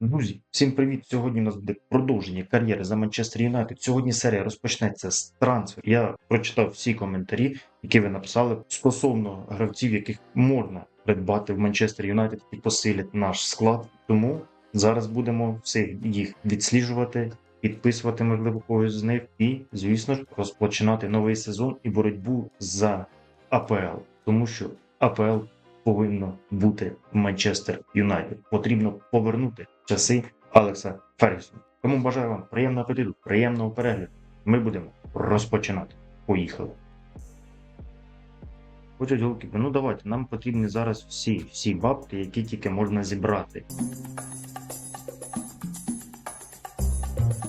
Друзі, всім привіт! Сьогодні у нас буде продовження кар'єри за Манчестер Юнайтед. Сьогодні серія розпочнеться з трансфер. Я прочитав всі коментарі, які ви написали стосовно гравців, яких можна придбати в Манчестер Юнайтед і посилять наш склад. Тому зараз будемо всіх їх відсліджувати, підписувати, можливо, когось з них, і, звісно ж, розпочинати новий сезон і боротьбу за АПЛ, тому що АПЛ повинно бути в Манчестер Юнайтед. Потрібно повернути часи Алекса Фергюсона. Тому бажаю вам приємного апетиту, приємного перегляду. Ми будемо розпочинати. Поїхали. Хочуть голки, ну давайте, нам потрібні зараз всі, всі бабки, які тільки можна зібрати.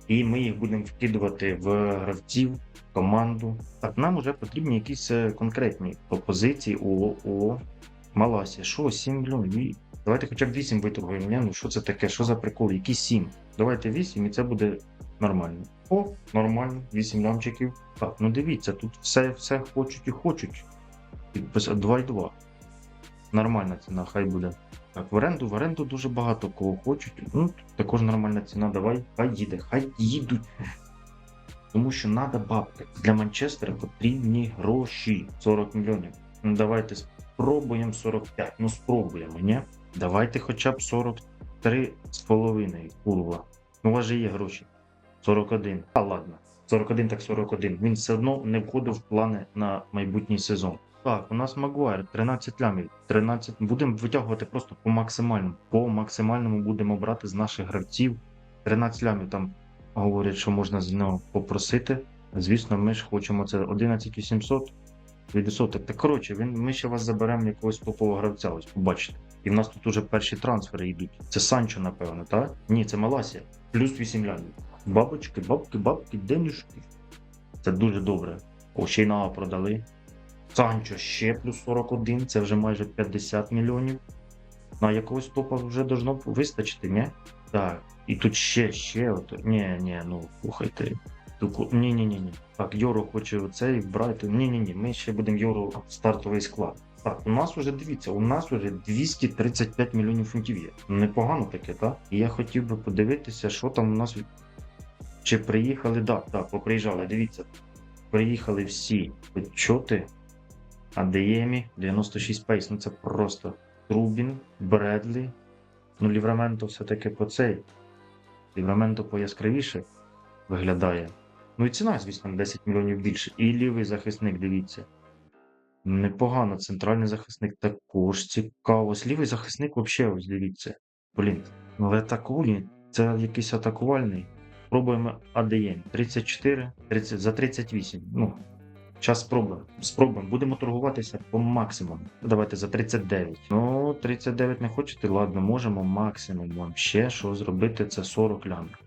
І ми їх будемо вкидувати в гравців, команду. Так, нам вже потрібні якісь е, конкретні пропозиції. О, о, Маласі, що, 7 мільйонів? Ні. Давайте хоча б 8 виторгуємо. Ну що це таке? Що за прикол? Які 7? Давайте 8 і це буде нормально. О, нормально, 8 лямчиків. Так, ну дивіться, тут все, все хочуть і хочуть. Підпис 2,2. Нормальна ціна, хай буде. Так, в оренду, в оренду дуже багато кого хочуть. Ну, також нормальна ціна. Давай, хай їде, хай їдуть. Тому що треба бабки. Для Манчестера потрібні гроші. 40 мільйонів. Ну давайте спробуємо 45. Ну спробуємо, ні? Давайте хоча б 43 з половиною, курва. Ну, у вас же є гроші. 41. А ладно. 41 так 41. Він все одно не входив в плани на майбутній сезон. Так, у нас Магуайр 13 лямів. 13. Будемо витягувати просто по максимальному. По максимальному будемо брати з наших гравців. 13 лямів там говорять, що можна з нього попросити. Звісно, ми ж хочемо це 11800 відсоток. Так коротше, він, ми ще вас заберемо якогось топового гравця, ось побачите. І в нас тут уже перші трансфери йдуть. Це Санчо, напевно, так? Ні, це Маласія. Плюс 8 лямів. Бабочки, бабки, бабки, денюшки. Це дуже добре. О, ще й Наа продали. Санчо ще плюс 41, це вже майже 50 мільйонів. На якогось топа вже должно вистачити, ні? Так. І тут ще, ще. От. Ні, ні, ну слухайте. Ні, ні, ні. Так, Йоро хоче оцей брати. Ні, ні, ні. Ми ще будемо Йоро стартовий склад. Так, у нас уже дивіться, у нас уже 235 мільйонів фунтів є. Непогано таке, так? І я хотів би подивитися, що там у нас. Чи приїхали? Так, так, поприїжджали. Дивіться. Приїхали всі почоти. Адеємі, 96 пейс. Ну це просто Трубін, Бредлі. Ну, Лівраменто все-таки по цей. Лівраменто пояскравіше виглядає. Ну і ціна, звісно, на 10 мільйонів більше. І лівий захисник, дивіться. Непогано, центральний захисник також цікаво. Лівий захисник взагалі, ось дивіться. Блін, ну але атакує, це якийсь атакувальний. Пробуємо АДЄМ. 34, 30, за 38. Ну, час спробуємо. Спробуємо. Будемо торгуватися по максимуму. Давайте за 39. Ну, 39 не хочете? Ладно, можемо максимум вам ще що зробити, це 40 лямів.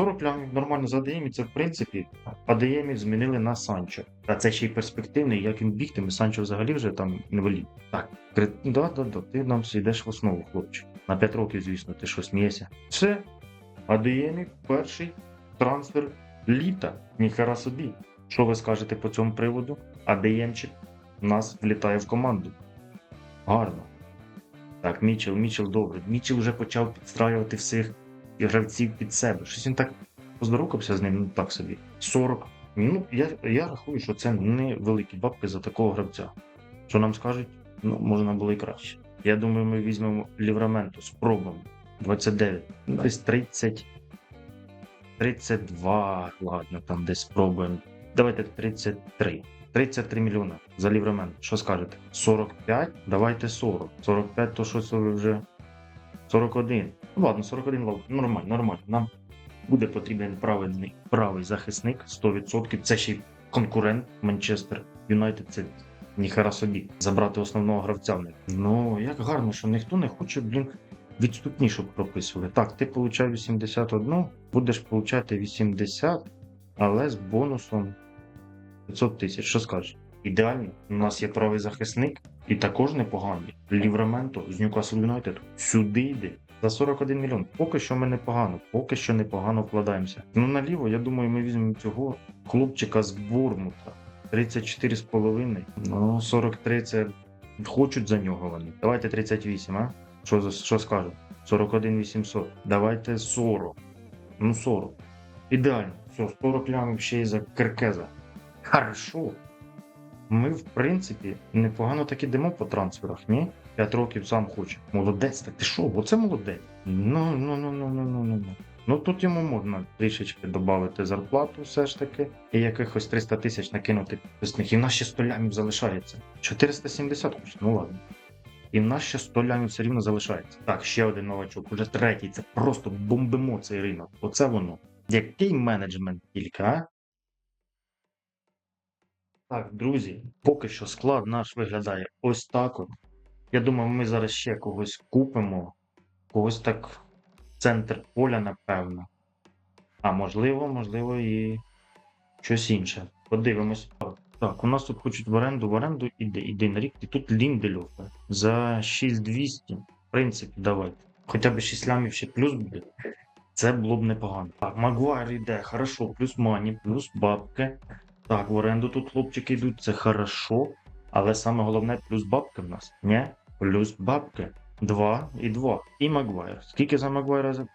40 лямів нормально за АДМ, це в принципі АДМів змінили на Санчо. А це ще й перспективний, як він бігтиме, Санчо взагалі вже там волів. Так, да, да, да, ти нам йдеш в основу, хлопче. На 5 років, звісно, ти що смієшся. Все. АДМів перший трансфер літа. Ніхера собі. Що ви скажете по цьому приводу? АДМчик у нас влітає в команду. Гарно. Так, Мічел, Мічел добре. Мічел вже почав підстраювати всіх гравців під себе. Щось він так поздоровкався з ним, ну так собі. 40. Ну, я, я рахую, що це не великі бабки за такого гравця. Що нам скажуть, ну, можна було і краще. Я думаю, ми візьмемо Лівраменту, спробуємо. 29. Ну, десь 30. 32. Ладно, там десь спробуємо. Давайте 33. 33 мільйона за Ліврамент. Що скажете? 45? Давайте 40. 45 то що це ви вже. 41. Ну ладно, 41 лав. Нормально, нормально. Нам буде потрібен правильний правий захисник 100%. Це ще й конкурент Манчестер Юнайтед. Це ніхера собі. Забрати основного гравця в них. Ну, як гарно, що ніхто не хоче, блін, відступні, щоб прописували. Так, ти получаєш 81, будеш получати 80, але з бонусом 500 тисяч. Що скажеш? Ідеально. У нас є правий захисник і також непоганий. Лівраменто з Ньюкасл Юнайтед сюди йде. За 41 мільйон. Поки що ми непогано, поки що непогано вкладаємося. Ну наліво, я думаю, ми візьмемо цього хлопчика з Бормута. 34,5. Ну, 43 це хочуть за нього вони. Давайте 38, а? Що, що скажуть? 41 800. Давайте 40. Ну 40. Ідеально. Все, 40 лямів ще й за Керкеза. Хорошо. Ми, в принципі, непогано так ідемо по трансферах, ні? 5 років сам хоче. Молодець, так ти що? Оце молодець. Ну, ну, ну, ну, ну, ну, ну. ну. Ну тут йому можна трішечки додати зарплату все ж таки, і якихось 300 тисяч накинути підписних. І в нас ще 100 лямів залишається. 470 хоче, ну ладно. І в нас ще 100 лямів все рівно залишається. Так, ще один новачок, уже третій. Це просто бомбимо цей ринок. Оце воно. Який менеджмент тільки, а? Так, друзі, поки що склад наш виглядає ось так от. Я думаю, ми зараз ще когось купимо. Когось так центр поля, напевно. А можливо, можливо, і щось інше. Подивимось. Так, у нас тут хочуть в оренду, в оренду іде, іде на рік, і тут Лінделюф за 6200. В принципі, давайте. Хоча б 6 лямів ще плюс буде. Це було б непогано. Так, Магуайр йде, хорошо, плюс мані, плюс бабки. Так, в оренду тут хлопчики йдуть, це хорошо. Але саме головне плюс бабки в нас. Ні? Плюс бабки. Два і два. І Магуайр. Скільки за Магуайра.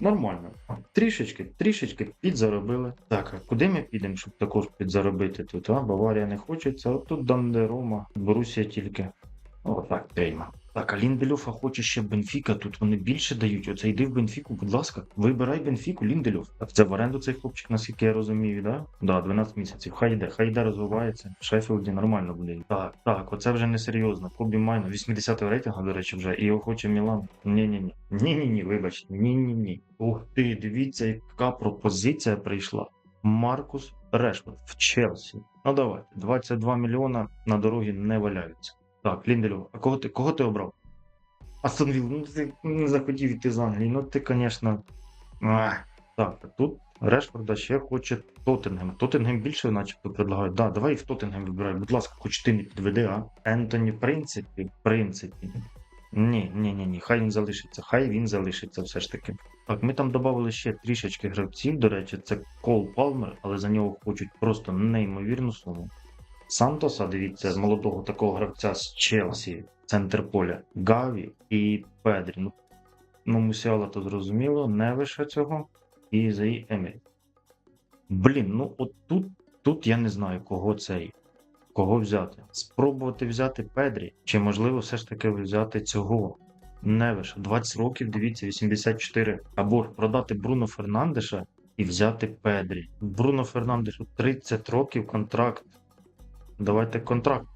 Нормально. Трішечки, трішечки підзаробили. Так, а куди ми підемо, щоб також підзаробити тут? А? Баварія не хочеться, от тут Дандерома, Борусія тільки. О, так, прийма. Так, а Лінделюфа хоче ще Бенфіка, тут вони більше дають. Оце йди в Бенфіку, будь ласка. Вибирай Бенфіку, Лінделюф. Так, це в оренду цей хлопчик, наскільки я розумію, да? Да, 12 місяців. Хай йде, хай йде розвивається. В Шеффілді нормально буде. Так, так, оце вже не серйозно. Кобі Майно, 80-го рейтингу, до речі, вже, і його хоче Мілан. Ні-ні-ні. Ні-ні-ні, вибач, ні-ні-ні. Ух ти, дивіться, яка пропозиція прийшла. Маркус Решфорд в Челсі. Ну давайте, 22 мільйона на дорогі не валяються. Так, Лінделю, а кого ти, кого ти обрав? Астон Вілл, ну ти не захотів йти з Англії, ну ти, звісно. Так, тут Решфорда ще хоче Тоттенгем. Тоттенгем більше начебто предлагають. Да, давай і в Тоттенгем вибирай, будь ласка, хоч ти не підведи, а? Ентоні, в принципі, в принципі. Ні, ні, ні, ні, хай він залишиться, хай він залишиться все ж таки. Так, ми там додали ще трішечки гравців, до речі, це Кол Палмер, але за нього хочуть просто неймовірну суму. Сантоса, дивіться, молодого такого гравця з Челсі, центр поля, Гаві і Педрі. Ну, ну Мусіала то зрозуміло, не лише цього. І Заї Емері. Блін, ну от тут, тут я не знаю, кого цей. Кого взяти? Спробувати взяти Педрі, чи можливо все ж таки взяти цього Невиша. 20 років, дивіться, 84. Або продати Бруно Фернандеша і взяти Педрі. Бруно Фернандешу 30 років контракт. Давайте контракт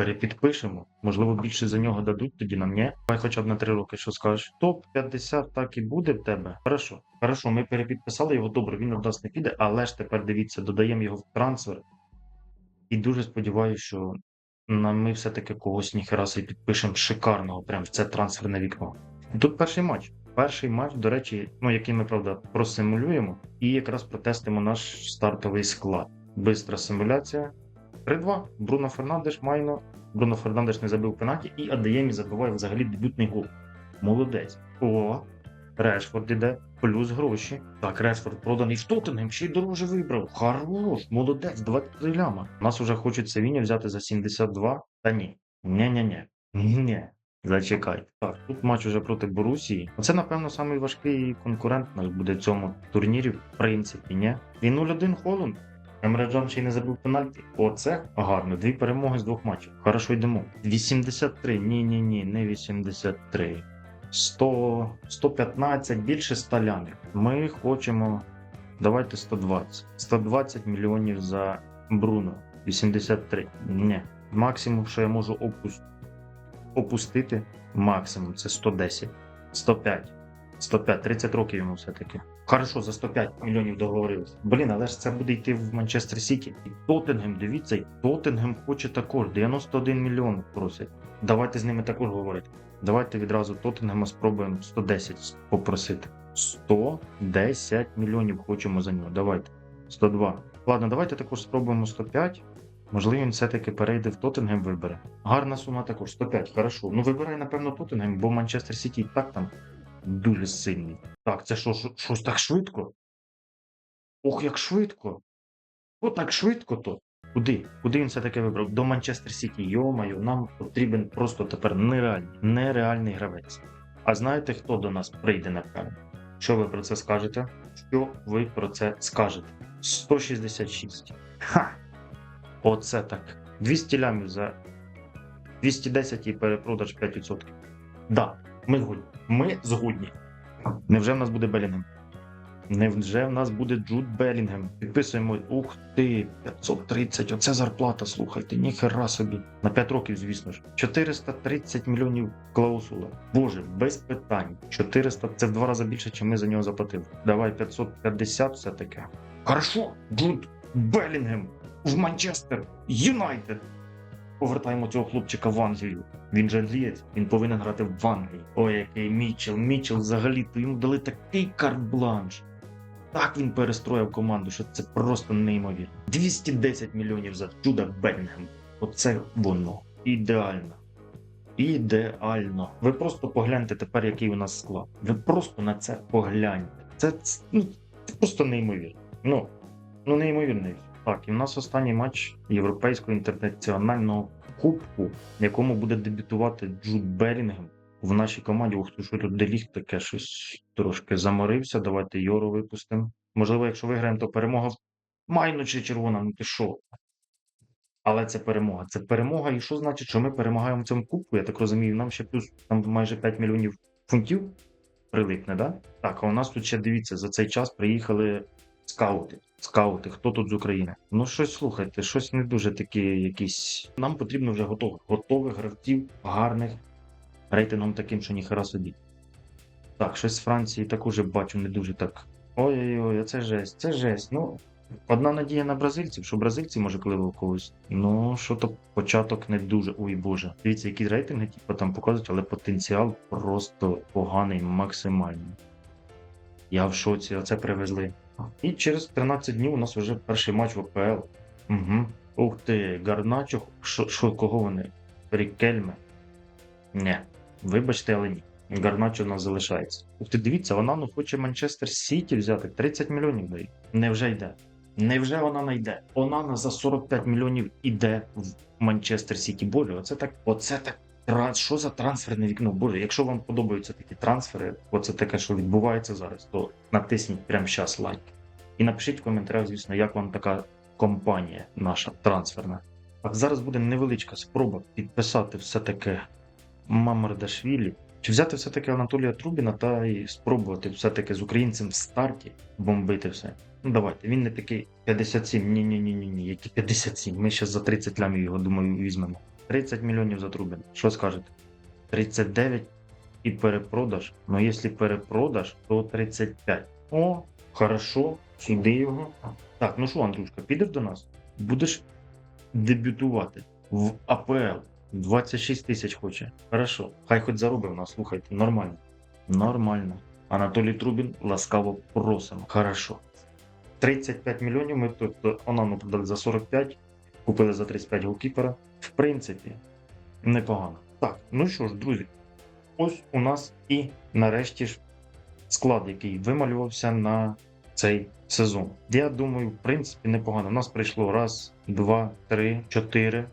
перепідпишемо. Можливо, більше за нього дадуть тоді нам, ні? Давай хоча б на 3 роки, що скажеш. Топ 50 так і буде в тебе. Хорошо. Хорошо, ми перепідписали його добре, він у нас не піде, але ж тепер дивіться, додаємо його в трансфер. І дуже сподіваюся, що ми все-таки когось ніхераса і підпишемо шикарного, прям в це трансферне вікно. Тут перший матч. Перший матч, до речі, ну який ми правда просимулюємо, і якраз протестимо наш стартовий склад. Бистра симуляція. 3-2. Бруно Фернандеш майно. Бруно Фернандеш не забив пенаті, і Адеємі забиває взагалі дебютний гол. Молодець. О, Решфорд іде, плюс гроші. Так, Решфорд проданий в Тоттенгем, ще й дороже вибрав. Хорош, молодець, 23 ляма. Нас уже хочуть Севіня взяти за 72. Та ні. Ні-ні-ні. Ні. Зачекай. Так, тут матч уже проти Борусії. Це, напевно, самий важкий конкурент наш буде в цьому турнірі, в принципі, ні? І 0-1 Холланд. Емре Джон ще й не забив пенальті. Оце гарно. Дві перемоги з двох матчів. Хорошо йдемо. 83. Ні, ні, ні, не 83. 100, 115, більше 100 лямів. Ми хочемо. Давайте 120. 120 мільйонів за Бруно. 83. Ні. Максимум, що я можу опус... опустити, максимум це 110. 105. 105, 30 років йому все-таки. Хорошо, за 105 мільйонів договорилися. Блін, але ж це буде йти в Манчестер Сіті. І Тоттенгем, дивіться, і Тоттенгем хоче також 91 мільйон просять. Давайте з ними також говорити. Давайте відразу Тоттенгема спробуємо 110 попросити. 110 мільйонів хочемо за нього. Давайте. 102. Ладно, давайте також спробуємо 105. Можливо, він все-таки перейде в Тоттенгем вибере. Гарна сума також 105. Хорошо. Ну вибирай, напевно, Тоттенгем, бо Манчестер Сіті так там дуже сильний. Так, це що, що- щось так швидко? Ох, як швидко. О, так швидко то. Куди? Куди він все таки вибрав? До Манчестер Сіті. Йомаю, нам потрібен просто тепер нереальний, нереальний гравець. А знаєте, хто до нас прийде напевно? Що ви про це скажете? Що ви про це скажете? 166. Ха! Оце так. 200 лямів за 210 і перепродаж 5%. Да, ми згодні. Ми згодні. Невже в нас буде Белінгем? Невже в нас буде Джуд Белінгем? Підписуємо. Ух ти, 530. Оце зарплата, слухайте, ніхера собі. На 5 років, звісно ж. 430 мільйонів клаусула. Боже, без питань. 400 це в два рази більше, ніж ми за нього заплатили. Давай 550 все таке. Хорошо, Джуд Белінгем в Манчестер Юнайтед. Повертаємо цього хлопчика в Англію. Він же англієць, він повинен грати в Англії. Ой, який Мічел, Мічел взагалі, то йому дали такий карт-бланш. Так він перестроїв команду, що це просто неймовірно. 210 мільйонів за Джуда Белінгем. Оце воно. Ідеально. Ідеально. Ви просто погляньте тепер, який у нас склад. Ви просто на це погляньте. Це, ну, це просто неймовірно. Ну, ну неймовірно. Так, і в нас останній матч Європейського інтернаціонального кубку, в якому буде дебютувати Джуд Белінгем в нашій команді. Ух що тут Деліг таке щось трошки заморився. Давайте Йору випустимо. Можливо, якщо виграємо, то перемога майно чи червона, ну ти що? Але це перемога. Це перемога. І що значить, що ми перемагаємо в цьому кубку? Я так розумію, нам ще плюс там майже 5 мільйонів фунтів прилипне, да? Так, а у нас тут ще дивіться, за цей час приїхали скаути. Скаути, хто тут з України? Ну щось слухайте, щось не дуже такі якісь. Нам потрібно вже готових, готових гравців, гарних, рейтингом таким, що ніхера собі. Так, щось з Франції також бачу не дуже так. Ой-ой-ой, це жесть, це жесть. Ну, одна надія на бразильців, що бразильці може у когось. Ну, що то початок не дуже. Ой Боже. Дивіться, які рейтинги, типу, там показують, але потенціал просто поганий, максимальний. Я в шоці, оце привезли. І через 13 днів у нас вже перший матч в ОПЛ. Угу. Ух ти, Гарначо, що, кого вони? Рікельме? Не, вибачте, але ні. Гарначо у нас залишається. Ух ти, дивіться, вона ну хоче Манчестер Сіті взяти. 30 мільйонів дає. Невже йде? Невже вона найде? Онана за 45 мільйонів іде в Манчестер Сіті. Боже, оце так, оце так. Що за трансферне вікно? Боже, якщо вам подобаються такі трансфери, оце таке, що відбувається зараз, то натисніть прямо зараз лайк. І напишіть в коментарях, звісно, як вам така компанія наша трансферна. Так, зараз буде невеличка спроба підписати все-таки Мамардашвілі. Чи взяти все-таки Анатолія Трубіна та і спробувати все-таки з українцем в старті бомбити все. Ну давайте, він не такий 57. Ні, ні, ні, ні, ні. Які 57? Ми ще за 30 лямів його, думаю, візьмемо. 30 мільйонів за Трубіна. Що скажете? 39 і перепродаж. Ну, якщо перепродаж, то 35. О, хорошо, сюди його. Так, ну що, Андрюшка, підеш до нас? Будеш дебютувати в АПЛ. 26 тисяч хоче. Хорошо. Хай хоч заробив нас, слухайте, нормально. Нормально. Анатолій Трубін, ласкаво просимо. Хорошо. 35 мільйонів ми тут е, Онану продали за 45, купили за 35 голкіпера. В принципі, непогано. Так, ну що ж, друзі, ось у нас і нарешті ж склад, який вималювався на цей сезон. Я думаю, в принципі, непогано. У нас прийшло раз, два, три, чотири.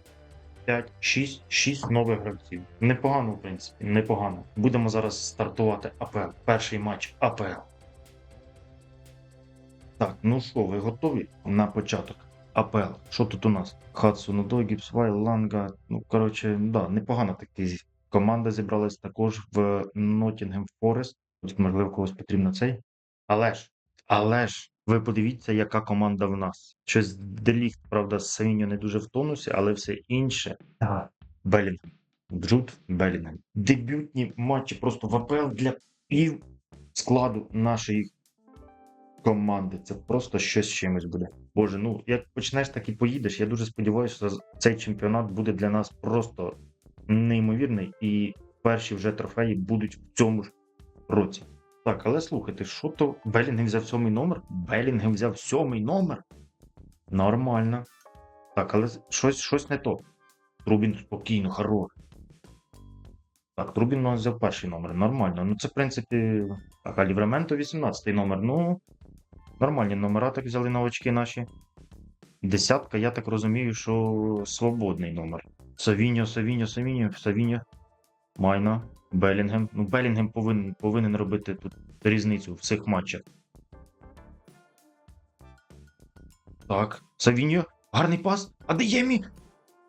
5, 6, 6 нових гравців. Непогано, в принципі, непогано. Будемо зараз стартувати АПЛ. Перший матч АПЛ. Так, ну що, ви готові на початок? АПЛ. Що тут у нас? Хадсон, Удой, Гіпсвай, Ланга. Ну, коротше, да, непогано такі. Команда зібралась також в Ноттінгем Форест. Можливо, когось потрібно цей. Але ж, але ж, ви подивіться, яка команда в нас. Щось Деліхт, правда, Савіньо не дуже в тонусі, але все інше. Белінгем. Джуд Белінгем. Дебютні матчі просто в АПЛ для пів складу нашої команди. Це просто щось з чимось буде. Боже, ну як почнеш, так і поїдеш. Я дуже сподіваюся, що цей чемпіонат буде для нас просто неймовірний, і перші вже трофеї будуть в цьому ж році. Так, але слухайте, що то Белінгем взяв сьомий номер? Белінгем взяв сьомий номер. Нормально. Так, але щось, щось не то. Трубін спокійно, хорош. Так, Трубін взяв перший номер. Нормально. Ну це, в принципі. Так, Лівременто 18 номер. Ну, нормальні номера так взяли новачки наші. Десятка, я так розумію, що свободний номер. Савіньо, Савіньо, Савіньо, Савіньо. Майно. Белінгем. Ну, Белінгем повинен, повинен робити тут різницю в цих матчах. Так, Савіньо, гарний пас. А де Ємі?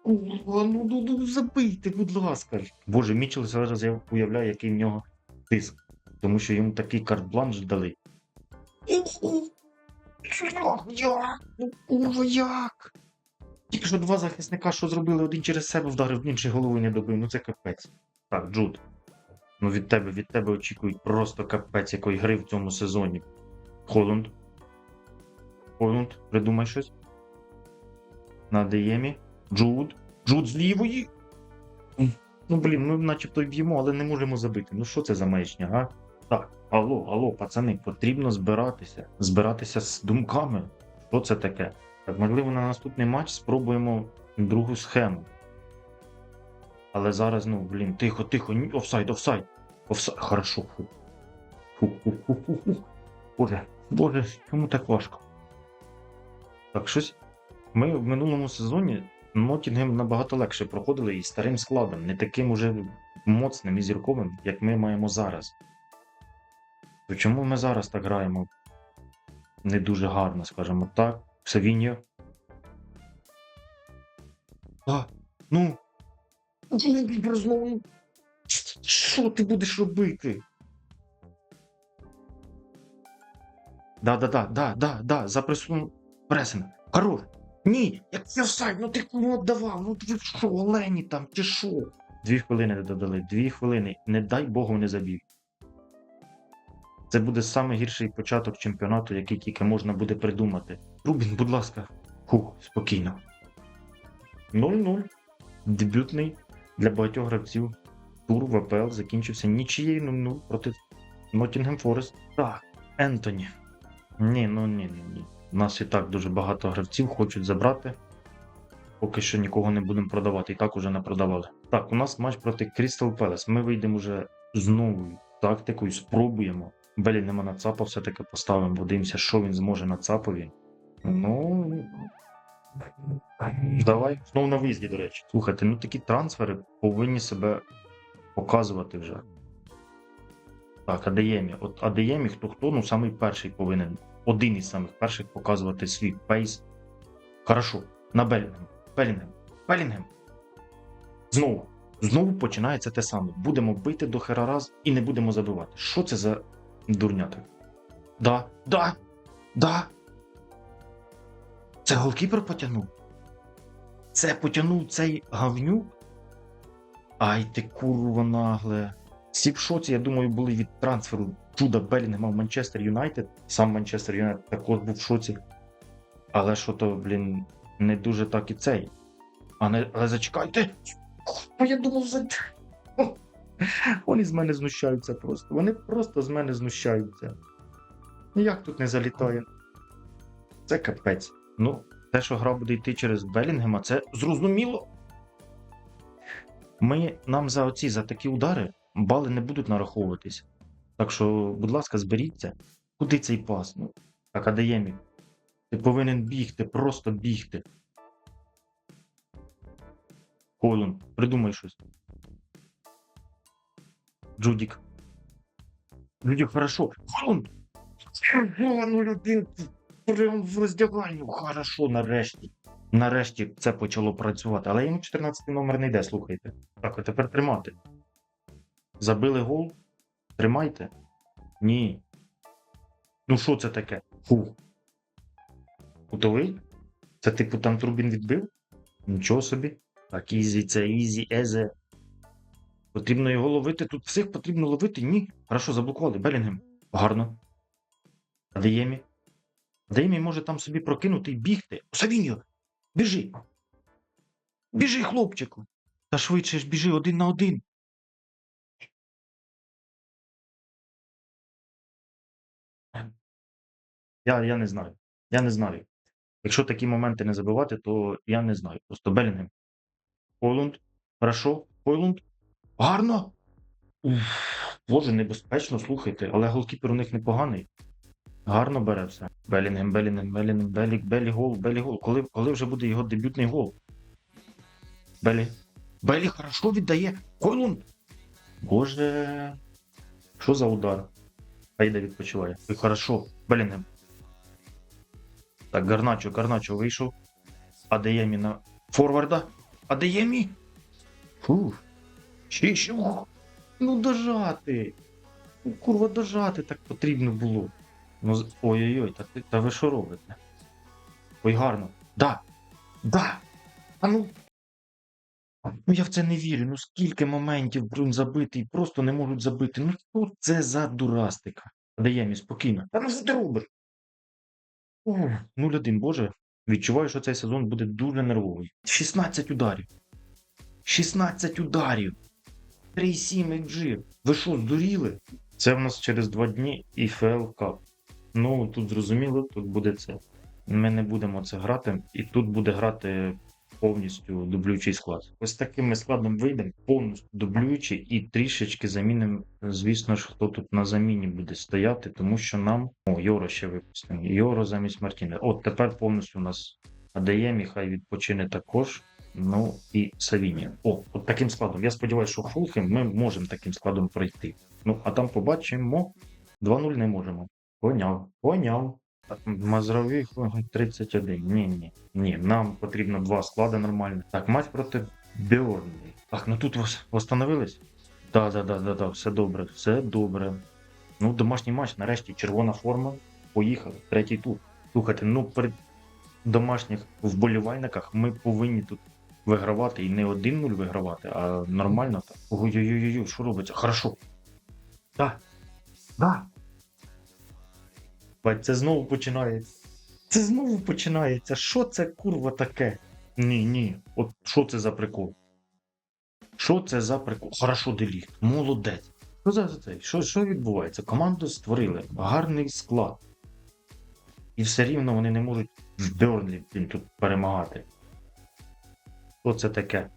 Ну, ну, ну, забийте, будь ласка. Боже, Мічел зараз я уявляю, який в нього тиск. Тому що йому такий карт-бланш дали. Як? Ну, курва, як? Тільки що два захисника, що зробили, один через себе вдарив, інший головою не добив. Ну це капець. Так, Джуд. Ну від тебе, від тебе очікують просто капець якої гри в цьому сезоні. Холланд. Холланд, придумай щось. На Деємі. Джуд. Джуд з лівої. Ну, блін, ми начебто й б'ємо, але не можемо забити. Ну що це за маячня, га? Так, алло, алло, пацани, потрібно збиратися. Збиратися з думками. Що це таке? Так, можливо, на наступний матч спробуємо другу схему. Але зараз, ну, блін, тихо, тихо, ні, офсайд, офсайд. Офсайд. Хорошо. Фу. Фу, фу, фу, фу, фу. Боже, боже, чому так важко? Так, щось. Ми в минулому сезоні Ноттінгем набагато легше проходили і старим складом, не таким уже моцним і зірковим, як ми маємо зараз. То чому ми зараз так граємо? Не дуже гарно, скажімо так. Савіньо. А, ну. Що ти будеш робити? Да, да, да, да, да, да, за присун пресинг. Хорош. Ні, як це офсайд, ну ти кому віддавав, ну ти що, олені там, чи що? Дві хвилини додали, дві хвилини. Не дай Богу не забів. Це буде найгірший початок чемпіонату, який тільки можна буде придумати. Рубін, будь ласка. Фух, спокійно. 0-0. Дебютний для багатьох гравців. Тур в АПЛ закінчився нічиєю 0-0 проти Ноттінгем Форест. Так, Ентоні. Ні, ну ні, ні, ні. У нас і так дуже багато гравців хочуть забрати. Поки що нікого не будемо продавати, і так уже не продавали. Так, у нас матч проти Крістал Пелес. Ми вийдемо вже з новою тактикою, спробуємо. Белі нема на ЦАПа, все-таки поставимо, подивимося, що він зможе на ЦАПові. Ну. Давай. Знову на виїзді, до речі. Слухайте, ну такі трансфери повинні себе показувати вже. Так, Адеємі. От Адеємі, хто хто, ну самий перший повинен. Один із самих перших показувати свій пейс. Хорошо. На Белінгем. Белінгем. Белінгем. Знову. Знову починається те саме. Будемо бити до хера раз і не будемо забивати. Що це за дурня так? Да, да, да. Це голкіпер потягнув. Це потягнув цей гавнюк. Ай ти курва нагле. Всі в шоці, я думаю, були від трансферу Джуда Белінгема в Манчестер Юнайтед. Сам Манчестер Юнайтед також був в шоці. Але що то, блін, не дуже так і цей. А не, але зачекайте. Я думав, за. Вони з мене знущаються просто. Вони просто з мене знущаються. Ніяк тут не залітає. Це капець. Ну, те, що гра буде йти через Белінгема, це зрозуміло. Ми нам за оці за такі удари бали не будуть нараховуватись. Так що, будь ласка, зберіться. Куди цей пас? Ну, так, Адеємі. Ти повинен бігти, просто бігти. Колун, придумай щось. Джудік. Джудік, хорошо. Колун! Ну, людин, прям в роздягальню. Хорошо, нарешті. Нарешті це почало працювати. Але йому 14 номер не йде, слухайте. Так, а тепер тримати. Забили гол? Тримайте? Ні. Ну що це таке? Фу. Готовий? Це типу там Трубін відбив? Нічого собі. Так, ізі, це ізі, езе. Потрібно його ловити. Тут всіх потрібно ловити. Ні. Хорошо, заблокували. Белінгем. Гарно. Адеємі. Адеємі може там собі прокинути і бігти. Савіньо! Біжи! Біжи, хлопчику! Та швидше ж біжи один на один. Я, я не знаю. Я не знаю. Якщо такі моменти не забивати, то я не знаю. Просто Белінгем. Хойлунд. Хорошо. Хойлунд. Гарно. Уф, Боже, небезпечно, слухайте, але голкіпер у них непоганий. Гарно бере все. Белінгем, Белінгем, Белінгем, Белі, Белі гол, Белі гол. Коли, коли вже буде його дебютний гол? Белі. Белі хорошо віддає. Хойлунд. Боже. Що за удар? Айда відпочиває. І хорошо. Блін. Так, Гарначо, Гарначо вийшов. Адеємі на форварда. Адеємі. Фух. Ще ще. Ну дожати. Ну, Курва, дожати так потрібно було. Ну, ой-ой-ой, та, та ви що робите? Ой, гарно. Да. Да. А ну. Ну я в це не вірю. Ну скільки моментів блін, забити і просто не можуть забити. Ну що це за дурастика? Даємі, спокійно. Та ну що ти? Ух, 0-1, боже. Відчуваю, що цей сезон буде дуже нервовий. 16 ударів. 16 ударів. 3,7 XG. Ви що, здуріли? Це в нас через два дні і ФЛ Cup. Ну, тут зрозуміло, тут буде це. Ми не будемо це грати, і тут буде грати повністю дублюючий склад. Ось таким ми складом вийдемо, повністю дублюючий, і трішечки замінимо, звісно ж, хто тут на заміні буде стояти, тому що нам. О, Йоро ще випустимо. Йоро замість Мартіне. От тепер повністю у нас Адаємі, хай відпочине також. Ну і Савіні. О, от таким складом. Я сподіваюся, що Фулхем ми можемо таким складом пройти. Ну, а там побачимо. 2-0 не можемо. Поняв, поняв. Мазрові 31. Ні, ні, ні. Нам потрібно два склади нормально. Так, матч проти Бьорнлі. Так, ну тут вас восстановились? Так, да, да, да, да, все добре, все добре. Ну, домашній матч, нарешті, червона форма. Поїхали. Третій тур. Слухайте, ну при домашніх вболівальниках ми повинні тут вигравати і не 1-0 вигравати, а нормально так. Ой-ой-ой, що робиться? Хорошо. Так. Да. Бать, це знову починається. Це знову починається. Що це курва таке? Ні, ні. От що це за прикол? Що це за прикол? Хорошо, деліт. Молодець. Що за це? Що, що відбувається? Команду створили, гарний склад. І все рівно вони не можуть в Берлі блін, тут перемагати. Що це таке?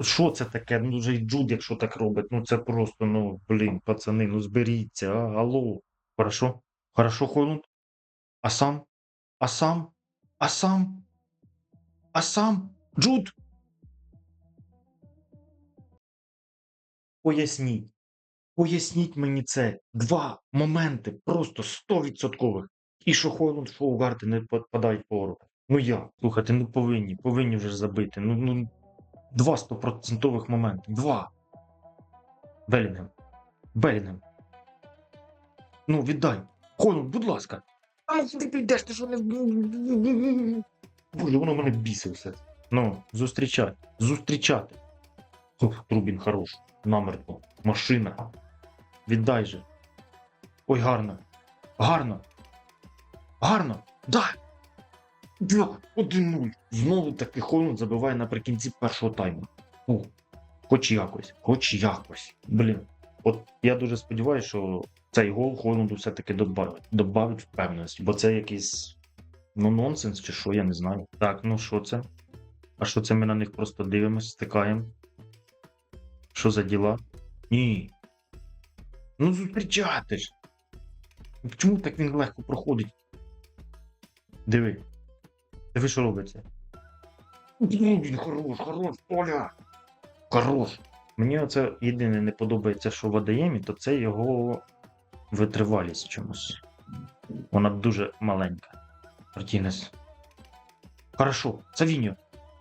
Що це таке? Ну вже й Джуд, якщо так робить. Ну це просто, ну, блін, пацани, ну зберіться, а, алло. Хорошо? Хорошо, Хойлунд? А сам? А сам? А сам? А сам? Джуд? Поясніть. Поясніть мені це. Два моменти просто 100%. І що Хойлунд, що Угарти не попадають по воротах. Ну як? Слухайте, ну повинні, повинні вже забити. Ну, ну, два стопроцентових моменти. Два. Белінгем. Белінгем. Ну, віддай. Хойлунд, будь ласка. А ну ти підеш, ти що не. Боже, воно мене бісить все. Ну, зустрічати. Зустрічати. Ух, Трубін хорош. Намертво. Машина. Віддай же. Ой, гарно. Гарно. Гарно. Да. Да. 1-0. Знову таки Хойлунд забиває наприкінці першого тайму. Ух. Хоч якось. Хоч якось. Блін. От я дуже сподіваюся, що цей гол Хойлунду все-таки добавить, добавить впевненості, бо це якийсь ну нонсенс чи що, я не знаю. Так, ну що це? А що це ми на них просто дивимося, стикаємо? Що за діла? Ні. Ну зустрічати ж. Чому так він легко проходить? Диви. Диви, що робиться. Ну, Він хорош, хорош, Оля. Хорош. Мені оце єдине не подобається, що в АДМі, то це його витривалість чомусь. Вона дуже маленька. Мартінес. Хорошо, Савіньо.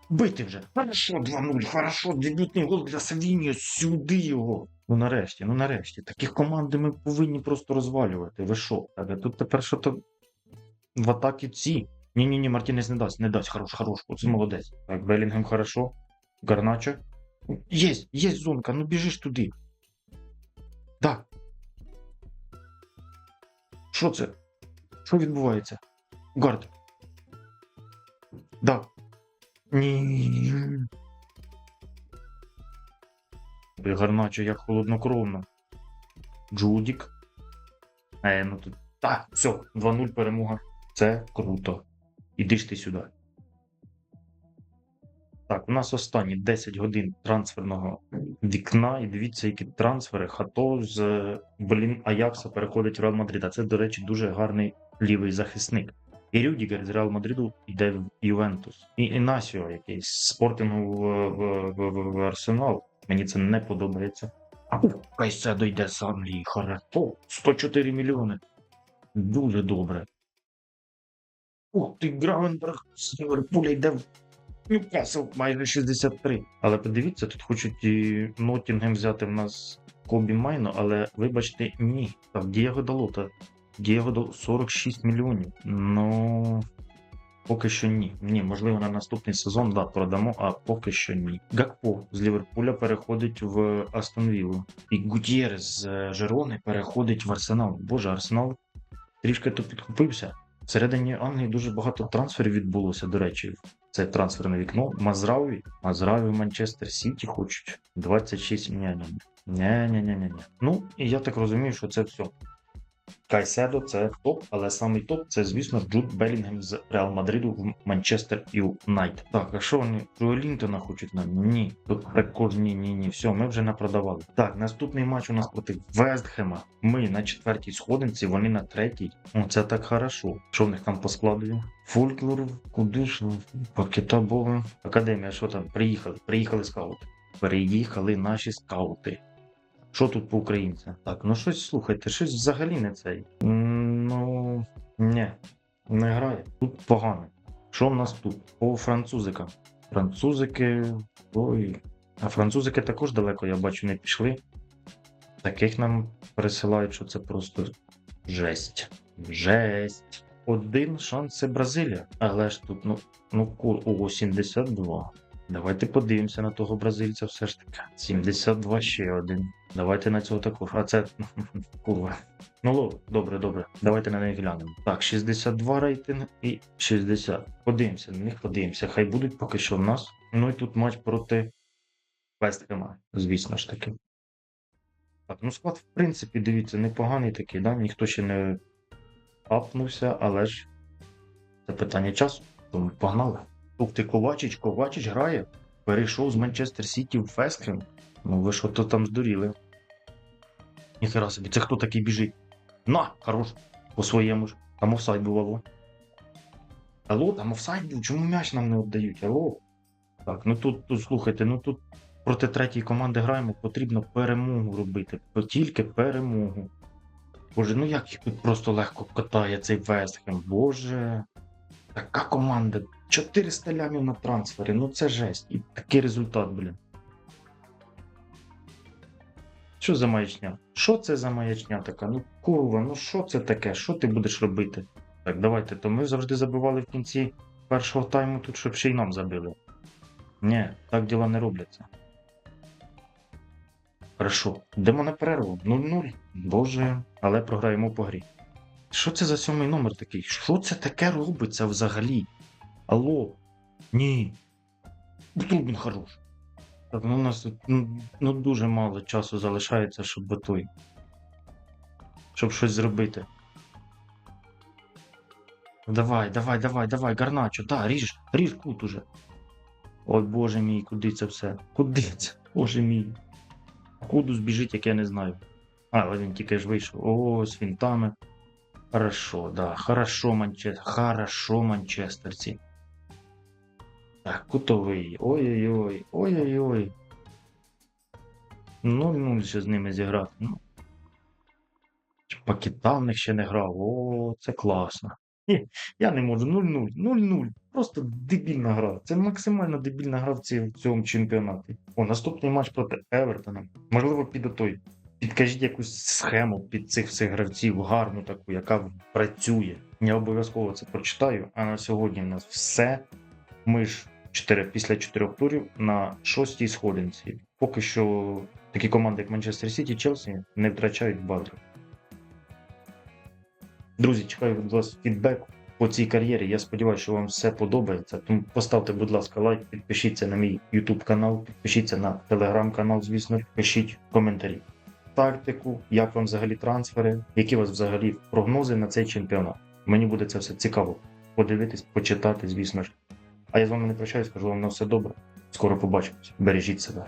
Бити вже. Хорошо, 2-0, хорошо, дебютний гол для Савіньо, сюди його. Ну нарешті, ну нарешті. Таких команди ми повинні просто розвалювати. Ви що? Тут тепер що то в атакі ці. Ні-ні, ні, Мартінес не дасть, не дасть. Хорош, хорош, оце молодець. Так, Белінгем хорошо. Гарначо. Єсть, єсть зонка, ну біжиш туди. Так. Що це? Що відбувається? Гард. Да. Ні. Гарначо, як холоднокровно. Джудік. Е, ну тут. Так, все, 2-0 перемога. Це круто. Іди ж ти сюди. Так, у нас останні 10 годин трансферного вікна. І дивіться, які трансфери. Хато з блін Аякса переходить в Реал Мадрид. А це, до речі, дуже гарний лівий захисник. І Рюдігер з Реал Мадриду йде в Ювентус. І Інасіо, якийсь спортингу в, в, в, в, Арсенал. Мені це не подобається. Кайседо йде з Англії, хорошо. 104 мільйони. Дуже добре. Ух ти, Гравенберг з Ліверпуля йде в Ньюкасл майже 63. Але подивіться, тут хочуть і Ноттінгем взяти в нас Кобі Майно, але вибачте, ні. Там Дієго Далота. Дієго Далота 46 мільйонів. Ну. Поки що ні. Ні, можливо, на наступний сезон да, продамо, а поки що ні. Гакпо з Ліверпуля переходить в Астон Віллу. І Гутєрес з Жерони переходить в Арсенал. Боже, Арсенал трішки то підкупився. Всередині Англії дуже багато трансферів відбулося, до речі. Це трансферне вікно. Мазраві. Мазраві Манчестер Сіті хочуть. 26 мільйонів. Ні-ні-ні-ні. Ну, і я так розумію, що це все. Кайседо це топ, але самий топ це, звісно, Джуд Белінгем з Реал Мадриду в Манчестер Юнайтед. Так, а що вони Джо Лінтона хочуть нам? Ні. Тут також ні, ні, ні. Все, ми вже напродавали. Так, наступний матч у нас проти Вестхема. Ми на четвертій сходинці, вони на третій. О, це так хорошо. Що в них там по складу? Фольклор, куди ж? Пакета Бога. Академія, що там? Приїхали, приїхали скаути. Приїхали наші скаути. Що тут по українцям? Так, ну щось слухайте, щось взагалі не цей. Ну ні, не грає. Тут погано. Що в нас тут? По французикам. Французики. Ой. А французики також далеко, я бачу, не пішли. Таких нам присилають, що це просто жесть. Жесть. Один шанс це Бразилія. Але ж тут, ну, ну, о, 72. Давайте подивимося на того бразильця все ж таки. 72 ще один. Давайте на цього також. А це курва. Ну добре, добре. Давайте на неї глянемо. Так, 62 рейтинг і 60. Подивимося, на них подивимося. Хай будуть поки що в нас. Ну і тут матч проти Вестхема, звісно ж таки. Так, ну склад, в принципі, дивіться, непоганий такий, да? Ніхто ще не апнувся, але ж це питання часу. Тому погнали. Ух ти, Ковачич, Ковачич грає. Перейшов з Манчестер Сіті в Вестхем. Ну ви що то там здуріли? Ніхера собі, це хто такий біжить? На, хорош, по своєму ж. Там офсайд був, алло. Алло, там офсайд був, чому м'яч нам не віддають? Алло. Так, ну тут, тут слухайте, ну тут проти третьої команди граємо, потрібно перемогу робити. Тільки перемогу. Боже, ну як їх тут просто легко катає цей Вестхем. Боже. Така команда. 400 лямів на трансфері, ну це жесть. І такий результат, блін. Що за маячня? Що це за маячня така? Ну курва, ну що це таке? Що ти будеш робити? Так, давайте, то ми завжди забивали в кінці першого тайму тут, щоб ще й нам забили. Ні, так діла не робляться. Хорошо, йдемо на перерву. 0-0. Боже, але програємо по грі. Що це за сьомий номер такий? Що це таке робиться взагалі? Алло? Ні. Трубін хорош. Так, ну у нас ну, ну, дуже мало часу залишається, щоб той. Щоб щось зробити. Давай, давай, давай, давай, гарначо, да, ріж, ріж кут уже. Ой, боже мій, куди це все? Куди це? Боже мій. Куди збіжить, як я не знаю. А, він тільки ж вийшов. О, з фінтами. Хорошо, да, хорошо, Манчестер. Хорошо, манчестерці. Так, кутовий. Ой-ой-ой, ой-ой-ой. 0-0 ще з ними зіграти. Ну. Пакета в них ще не грав. О, це класно. Ні, я не можу. 0-0. 0-0. Просто дебільна гра. Це максимально дебільна гра в цьому чемпіонаті. О, наступний матч проти Евертона. Можливо, під той. Підкажіть якусь схему під цих всіх гравців, гарну таку, яка працює. Я обов'язково це прочитаю. А на сьогодні в нас все. Ми ж 4, після чотирьох турів на шостій сходинці. Поки що такі команди, як Манчестер Сіті, Челсі, не втрачають балів. Друзі, чекаю від вас фідбек по цій кар'єрі. Я сподіваюся, що вам все подобається. Тому поставте, будь ласка, лайк, підпишіться на мій YouTube канал, підпишіться на телеграм канал, звісно, пишіть коментарі. Тактику, як вам взагалі трансфери, які у вас взагалі прогнози на цей чемпіонат. Мені буде це все цікаво подивитись, почитати, звісно ж. А я з вами не прощаюсь, кажу вам на все добре. Скоро побачимось. Бережіть себе.